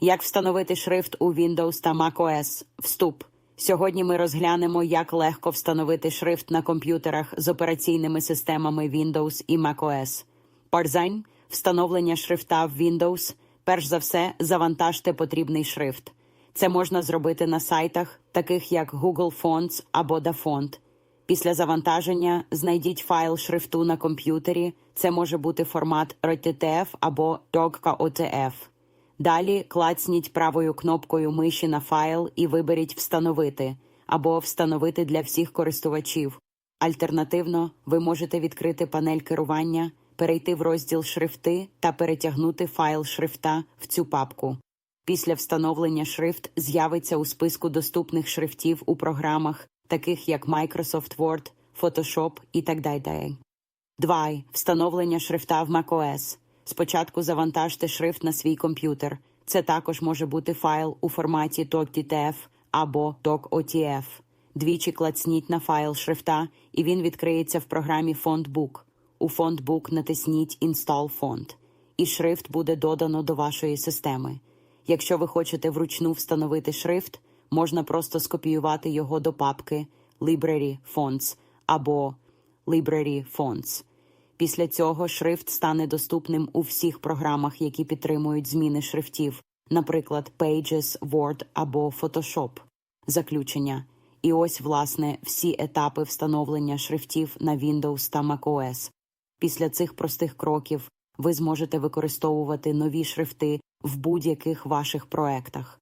Як встановити шрифт у Windows та macOS? Вступ. Сьогодні ми розглянемо, як легко встановити шрифт на комп'ютерах з операційними системами Windows і macOS. Парзайн – встановлення шрифта в Windows. Перш за все, завантажте потрібний шрифт. Це можна зробити на сайтах, таких як Google Fonts або DaFont. Після завантаження знайдіть файл шрифту на комп'ютері. Це може бути формат RTTF або DOCK.OTF. Далі клацніть правою кнопкою миші на файл і виберіть Встановити або Встановити для всіх користувачів. Альтернативно, ви можете відкрити панель керування, перейти в розділ Шрифти та перетягнути файл шрифта в цю папку. Після встановлення шрифт з'явиться у списку доступних шрифтів у програмах, таких як Microsoft Word, Photoshop і так далі. 2. Встановлення шрифта в macOS. Спочатку завантажте шрифт на свій комп'ютер. Це також може бути файл у форматі DocTF або DocOTF. Двічі клацніть на файл шрифта, і він відкриється в програмі FontBook. У FontBook натисніть Install Font, і шрифт буде додано до вашої системи. Якщо ви хочете вручну встановити шрифт, можна просто скопіювати його до папки Library Fonts або Library Fonts. Після цього шрифт стане доступним у всіх програмах, які підтримують зміни шрифтів, наприклад, Pages, Word або Photoshop. Заключення. І ось, власне, всі етапи встановлення шрифтів на Windows та macOS. Після цих простих кроків ви зможете використовувати нові шрифти в будь-яких ваших проектах.